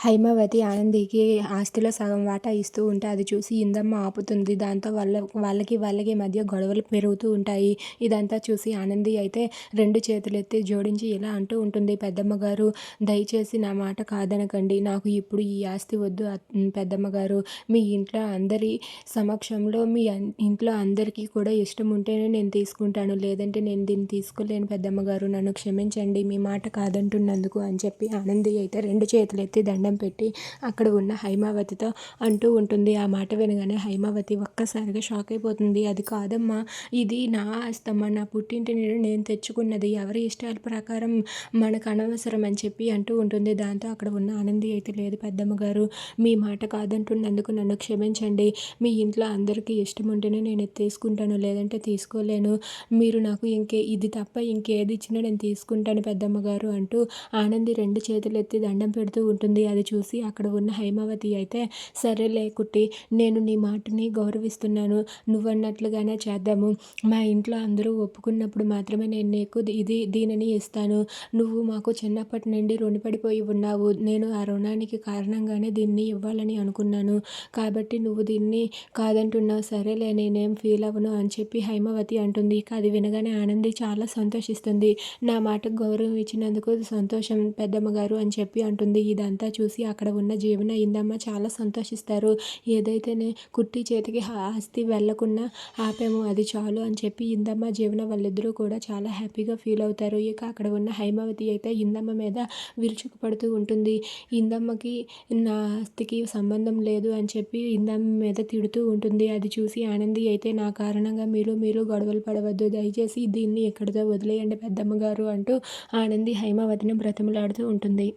హైమావతి ఆనందికి ఆస్తిలో సగం వాటా ఇస్తూ ఉంటే అది చూసి ఇందమ్మ ఆపుతుంది. దాంతో వాళ్ళ వాళ్ళకి వాళ్ళకి మధ్య గొడవలు పెరుగుతూ ఉంటాయి. ఇదంతా చూసి ఆనంది అయితే రెండు చేతులెత్తి జోడించి ఇలా అంటూ ఉంటుంది. పెద్దమ్మ గారు దయచేసి నా మాట కాదనకండి. నాకు ఇప్పుడు ఈ ఆస్తి వద్దు పెద్దమ్మ గారు. మీ ఇంట్లో అందరి సమక్షంలో మీ ఇంట్లో అందరికీ కూడా ఇష్టం ఉంటేనే నేను తీసుకుంటాను. లేదంటే నేను దీన్ని తీసుకోలేను పెద్దమ్మ గారు. నన్ను క్షమించండి. మీ మాట కాదంటున్నందుకు అని చెప్పి ఆనంది అయితే రెండు చేతులు ఎత్తి దండం పెట్టి అక్కడ ఉన్న హైమావతితో అంటూ ఉంటుంది. ఆ మాట వినగానే హైమావతి ఒక్కసారిగా షాక్ అయిపోతుంది. అది కాదమ్మా ఇది నా ఆస్తమ్మ నా పుట్టింటి నేను తెచ్చుకున్నది. ఎవరి ఇష్టాల ప్రకారం మనకు అనవసరం అని చెప్పి అంటూ ఉంటుంది. దాంతో అక్కడ ఉన్న ఆనంది అయితే లేదు పెద్దమ్మ గారు మీ మాట కాదంటున్నందుకు నన్ను క్షమించండి. మీ ఇంట్లో అందరికీ ఇష్టం ఉంటేనే నేను తీసుకుంటాను. లేదంటే తీసుకోలేను. మీరు నాకు ఇంకే ఇది తప్ప ఇంకేది ఇచ్చినా నేను తీసుకుంటాను పెద్దమ్మ గారు అంటూ ఆనంది రెండు చేతులు ఎత్తి దండం పెడుతూ ఉంటుంది. అది చూసి అక్కడ ఉన్న హైమావతి అయితే సరేలే కుట్టి నేను నీ మాటని గౌరవిస్తున్నాను. నువ్వన్నట్లుగానే చేద్దాము. మా ఇంట్లో అందరూ ఒప్పుకున్నప్పుడు మాత్రమే నేను నీకు ఇది దీనిని ఇస్తాను. నువ్వు మాకు చిన్నప్పటి నుండి రుణపడిపోయి ఉన్నావు. నేను ఆ రుణానికి కారణంగానే దీన్ని ఇవ్వాలని అనుకున్నాను. కాబట్టి నువ్వు దీన్ని కాదంటున్నావు. సరేలే నేనేం ఫీల్ అవ్వను అని చెప్పి హైమావతి అంటుంది. ఇక అది వినగానే ఆనంది చాలా సంతోషిస్తుంది. నా మాటకు గౌరవం ఇచ్చినందుకు సంతోషం పెద్దమ్మ గారు అని చెప్పి అంటుంది. ఇదంతా చూసి అక్కడ ఉన్న జీవన ఇందమ్మ చాలా సంతోషిస్తారు. ఏదైతేనే కుట్టి చేతికి ఆస్తి వెళ్ళకుండా ఆపాము అది చాలు అని చెప్పి ఇందమ్మ జీవన వాళ్ళిద్దరూ కూడా చాలా హ్యాపీగా ఫీల్ అవుతారు. ఇక అక్కడ ఉన్న హైమావతి అయితే ఇందమ్మ మీద విరుచుకుపడుతూ ఉంటుంది. ఇందమ్మకి నా ఆస్తికి సంబంధం లేదు అని చెప్పి ఇందమ్మ మీద తిడుతూ ఉంటుంది. అది చూసి ఆనంది అయితే నా కారణంగా మీరు మీరు గొడవలు పడవద్దు దయచేసి దీన్ని ఎక్కడితో వదిలేయండి పెద్దమ్మ గారు అంటూ ఆనంది హైమావతిని బ్రతిమలాడుతూ ఉంటుంది.